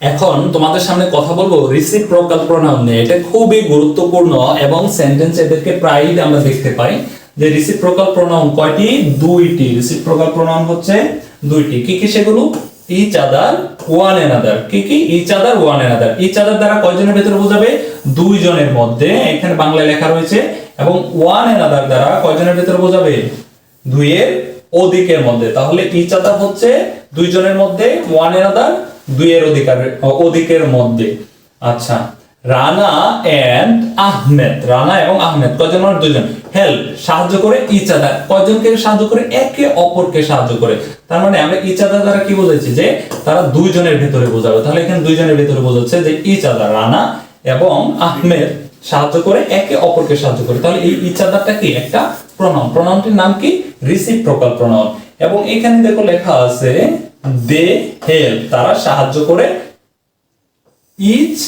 এখন তোমাদের সামনে কথা বলব রিসিপ্রোকাল প্রোনাউন নিয়ে। এটা খুবই গুরুত্বপূর্ণ এবং সেন্টেন্স এদেরকে প্রায়ই আমরা দেখতে পাই যে রিসিপ্রোকাল প্রোনাউন কয়টি? দুইটি। রিসিপ্রোকাল প্রোনাউন হচ্ছে দুইটি। কি কি সেগুলো? ইচ আদার ওয়ান এনাদার কি কি? Each other one another each other দ্বারা কয়জনের ভেতরে বোঝাবে? দুইজনের মধ্যে। এখানে বাংলায় লেখা রয়েছে। এবং ওয়ান এনাদার দ্বারা কয়জনের ভেতরে বোঝাবে? দুইয়ের অধিকের মধ্যে। তাহলে ইচ আদার হচ্ছে দুইজনের মধ্যে ওয়ান এনাদার দুইয়ের অধিকার অধিকের মধ্যে। আচ্ছা রানা এন্ড আহমেদ। রানা এবং আহমেদ, কয়জন মানুষ? দুইজন। হেল্প সাহায্য করে ইচ আদার কয়জনকে সাহায্য করে? একে অপরকে সাহায্য করে। তার মানে আমরা ইচ আদার দ্বারা কি বোঝাচ্ছি যে, তারা দুইজনের ভেতরে বোঝাবে। তাহলে এখানে দুইজনের ভেতরে বোঝাচ্ছে যে ইচ আদার রানা এবং আহমেদ সাহায্য করে, একে অপরকে সাহায্য করে। তাহলে এই ইচ কি? একটা প্রণাম। প্রণামটির নাম কি? রিসিপ্রোকাল প্রণাম। এবং এখানে দেখো লেখা আছে দে হেল্প তারা সাহায্য করে ইচ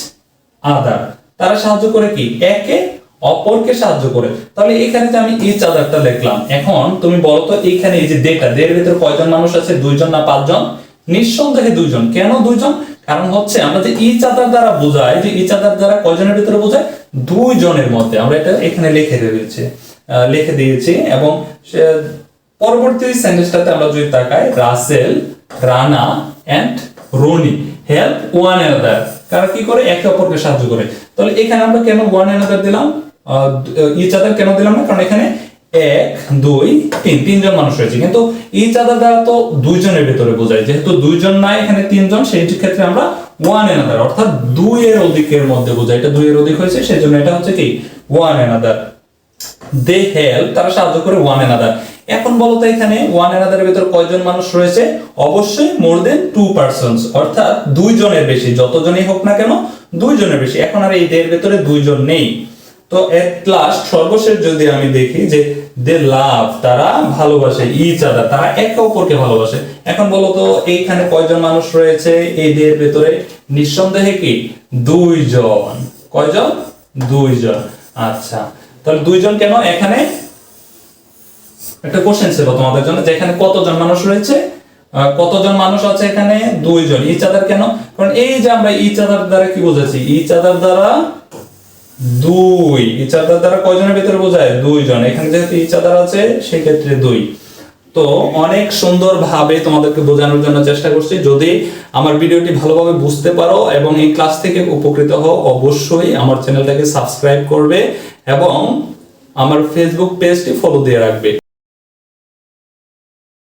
আদার তারা সাহায্য করে কি? একে অপরকে সাহায্য করে। তাহলে এখানে যে আমি ইচ আদারটা লিখলাম, এখন তুমি বলো তো এখানে এই যে ডেটা দের ভিতরে কয়জন মানুষ আছে? দুইজন না পাঁচজন? নিঃসন্দেহে দুইজন। কেন দুইজন? কারণ হচ্ছে আমরা যে ইচ আদার দ্বারা বোঝাই, যে ইচ আদার দ্বারা কয়জনের ভিতরে বোঝায়? দুইজনের মধ্যে। আমরা এটা এখানে লিখে দিয়েছি লিখে দিয়েছি এবং পরবর্তী সেন্টেন্সটাতে আমরা যদি তাকাই, Rasel Rana and Roni. Help one another কারা কি করে? একে অপরকে সাহায্য করে। তাহলে এখানে আমরা কেন ওয়ান অ্যানাদার দিলাম? ইচ আদার কেন দিলাম না? কারণ এখানে এক, দুই, তিন, তিনজন মানুষ রয়েছে। কিন্তু ইচ আদার দ্বারা তো দুইজনের ভেতরে বোঝায়। যেহেতু দুইজন নাই, এখানে তিনজন, সেই ক্ষেত্রে আমরা ওয়ান অ্যানাদার অর্থাৎ দুইয়ের অধিকের মধ্যে বোঝায়। এটা দুইয়ের অধিক হয়েছে সেই জন্য এটা হচ্ছে কি? ওয়ান অ্যানাদার দে হেল্প তারা সাহায্য করে ওয়ান এনাদার এখন বলতো এখানে ওয়ান এনাদারের ভিতর কয়জন মানুষ রয়েছে? অবশ্যই মোর দেন টু পার্সনস অর্থাৎ দুইজনের বেশি, যতজনই হোক না কেন, দুইজনের বেশি। এখন আর এই দের ভিতরে দুইজন নেই। তো এট লাস্ট সর্বশেষ যদি আমি দেখি যে দে লাভ তারা ভালোবাসে ইচ আদার তারা একে অপরকে ভালোবাসে। এখন বলো তো এইখানে কয়জন মানুষ রয়েছে এই দের ভেতরে? নিঃসন্দেহে কি? দুইজন। কয়জন? দুইজন। আচ্ছা। তাহলে দুইজন কেন? এখানে একটা কোশ্চেন ছিল তোমাদের জন্য, যে এখানে কতজন মানুষ রয়েছে? কতজন মানুষ আছে এখানে? দুইজন ইচ আদার কেন? কারণ এই যে আমরা ইচ আদার দ্বারা কি বোঝাচ্ছি? ইচ আদার দ্বারা দুই ইচ আদার দ্বারা কয়জনের ভিতরে বোঝায়? দুইজন। এখানে যেহেতু ইচ আদার আছে, সেক্ষেত্রে দুই। তো অনেক সুন্দর ভাবে তোমাদেরকে বোঝানোর জন্য চেষ্টা করছি। যদি আমার ভিডিওটি ভালোভাবে বুঝতে পারো এবং এই ক্লাস থেকে উপকৃত হও, অবশ্যই আমার চ্যানেলটাকে সাবস্ক্রাইব করবে এবং আমার ফেসবুক পেজটি ফলো দিয়ে রাখবে।